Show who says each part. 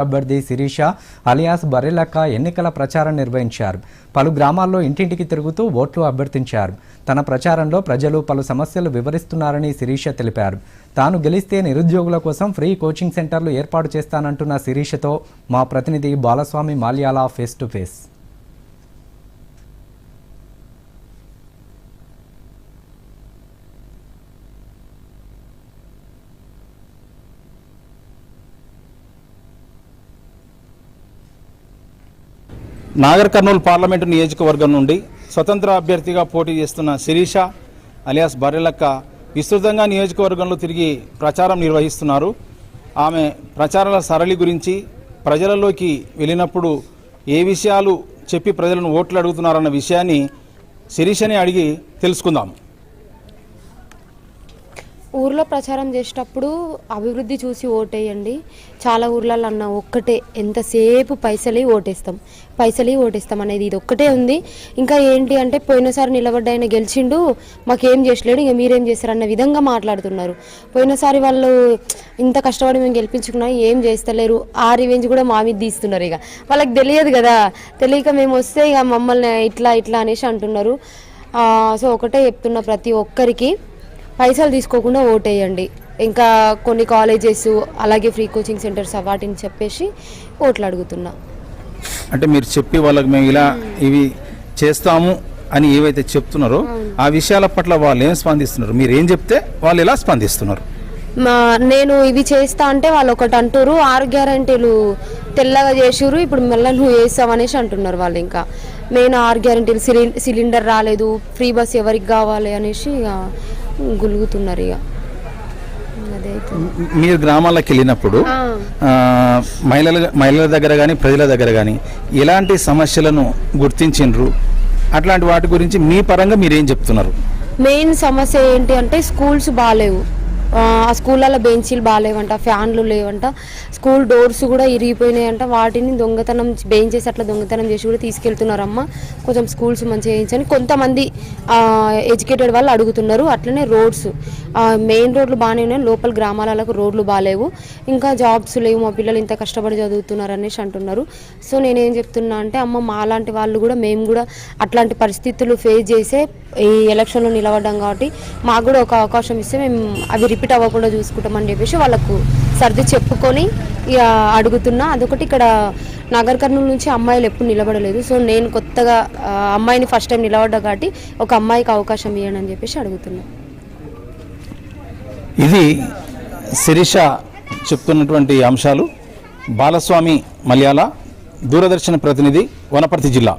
Speaker 1: అభ్యర్థి శిరీష అలియాస్ బర్రెలక్క ఎన్నికల ప్రచారం నిర్వహించారు. పలు గ్రామాల్లో ఇంటింటికి తిరుగుతూ ఓట్లు అభ్యర్థించారు. తన ప్రచారంలో ప్రజలు పలు సమస్యలు వివరిస్తున్నారని శిరీష తెలిపారు. తాను గెలిస్తే నిరుద్యోగుల కోసం ఫ్రీ కోచింగ్ సెంటర్లు ఏర్పాటు చేస్తానంటున్న శిరీషతో మా ప్రతినిధి Balaswamy Malyala face to face.
Speaker 2: Nagar Kurnool parliament నియోజకవర్గం నుండి స్వతంత్ర అభ్యర్థిగా పోటీ చేస్తున్న శిరీష అలియాస్ బర్రెలక్క విస్తృతంగా నియోజకవర్గంలో తిరిగి ప్రచారం నిర్వహిస్తున్నారు. ఆమె ప్రచారాల సరళి గురించి ప్రజలలోకి వెళ్ళినప్పుడు ఏ విషయాలు చెప్పి ప్రజలను ఓట్లు అడుగుతున్నారన్న విషయాన్ని శిరీషని అడిగి తెలుసుకుందాం.
Speaker 3: ఊర్లో ప్రచారం చేసేటప్పుడు అభివృద్ధి చూసి ఓటేయండి. చాలా ఊర్లలో అన్న ఒక్కటే ఎంతసేపు పైసలే ఓటేస్తాం. పైసలే ఓటేస్తాం అనేది ఇది ఒక్కటే ఉంది. ఇంకా ఏంటి అంటే పోయినసారి నిలబడ్డ ఆయన గెలిచిండు మాకేం చేసలేడు ఇంకా మీరేం చేస్తారు అన్న విధంగా మాట్లాడుతున్నారు. పోయినసారి వాళ్ళు ఇంత కష్టపడి మేము గెలిపించుకున్నా ఏం చేస్తలేరు ఆ రివెంజ్ కూడా మా మీద తీస్తున్నారు ఇక. వాళ్ళకి తెలియదు కదా తెలియక మేము వస్తే ఇక మమ్మల్ని ఇట్లా ఇట్లా అనేసి అంటున్నారు. సో ఒకటే చెప్తున్నా ప్రతి ఒక్కరికి. పైసలు తీసుకోకుండా ఓటేయండి. ఇంకా కొన్ని కాలేజెస్ అలాగే ఫ్రీ కోచింగ్ సెంటర్స్ వాటిని చెప్పేసి ఓట్లు అడుగుతున్నా.
Speaker 2: అంటే మీరు చెప్పి వాళ్ళకి మేము ఇలా ఇవి చేస్తాము అని ఏవైతే చెప్తున్నారో ఆ విషయాల పట్ల వాళ్ళు ఏం స్పందిస్తున్నారు? మీరు ఏం చెప్తే వాళ్ళు ఎలా స్పందిస్తున్నారు?
Speaker 3: మా నేను ఇవి చేస్తా అంటే వాళ్ళు ఒకటి అంటారు ఆరు గ్యారంటీలు తెల్లగా చేసిర్రు ఇప్పుడు మళ్ళీ నువ్వు వేస్తావు అనేసి అంటున్నారు వాళ్ళు ఇంకా. నేను ఆరు గ్యారంటీలు సిలి- సిలిండర్ రాలేదు ఫ్రీ బస్ ఎవరికి కావాలి అనేసి గులుగుతున్నారు ఇక.
Speaker 2: మీరు గ్రామాలకు వెళ్ళినప్పుడు మహిళల మహిళల దగ్గర కానీ ప్రజల దగ్గర కానీ ఎలాంటి సమస్యలను గుర్తించిండ్రు? అట్లాంటి వాటి గురించి మీ పరంగా మీరు ఏం చెప్తున్నారు?
Speaker 3: మెయిన్ సమస్య ఏంటి అంటే స్కూల్స్ బాగాలేవు ఆ స్కూళ్ళలో బెంచీలు బాగాలేవంట ఫ్యాన్లు లేవంట స్కూల్ డోర్స్ కూడా ఇరిగిపోయినాయంట. వాటిని దొంగతనం బెంచెస్ అట్లా దొంగతనం చేసి కూడా తీసుకెళ్తున్నారమ్మ. కొంచెం స్కూల్స్ మంచిగా చేయించని కొంతమంది ఎడ్యుకేటెడ్ వాళ్ళు అడుగుతున్నారు. అట్లనే రోడ్స్ మెయిన్ రోడ్లు బాగానే ఉన్నాయి. లోపల గ్రామాలకు రోడ్లు బాగాలేవు. ఇంకా జాబ్స్ లేవు. మా పిల్లలు ఇంత కష్టపడి చదువుతున్నారు అనేసి అంటున్నారు. సో నేనేం చెప్తున్నా అంటే అమ్మ మాలాంటి వాళ్ళు కూడా మేము కూడా అట్లాంటి పరిస్థితులు ఫేస్ చేసే ఈ ఎలక్షన్లో నిలబడ్డాం కాబట్టి మాకు కూడా ఒక అవకాశం ఇస్తే మేము అవి రిపీట్ అవ్వకుండా చూసుకుంటామని చెప్పేసి వాళ్ళకు సర్ది చెప్పుకొని ఇక అడుగుతున్నా. అదొకటి ఇక్కడ నాగర్ కర్నూలు నుంచి అమ్మాయిలు ఎప్పుడు నిలబడలేదు. సో నేను కొత్తగా అమ్మాయిని ఫస్ట్ టైం నిలబడ్డా కాబట్టి ఒక అమ్మాయికి అవకాశం ఇవ్వండి అని చెప్పేసి అడుగుతున్నా.
Speaker 2: ఇది శిరీష చెప్తున్నటువంటి అంశాలు. బాలస్వామి మలయాళ దూరదర్శన ప్రతినిధి వనపర్తి జిల్లా.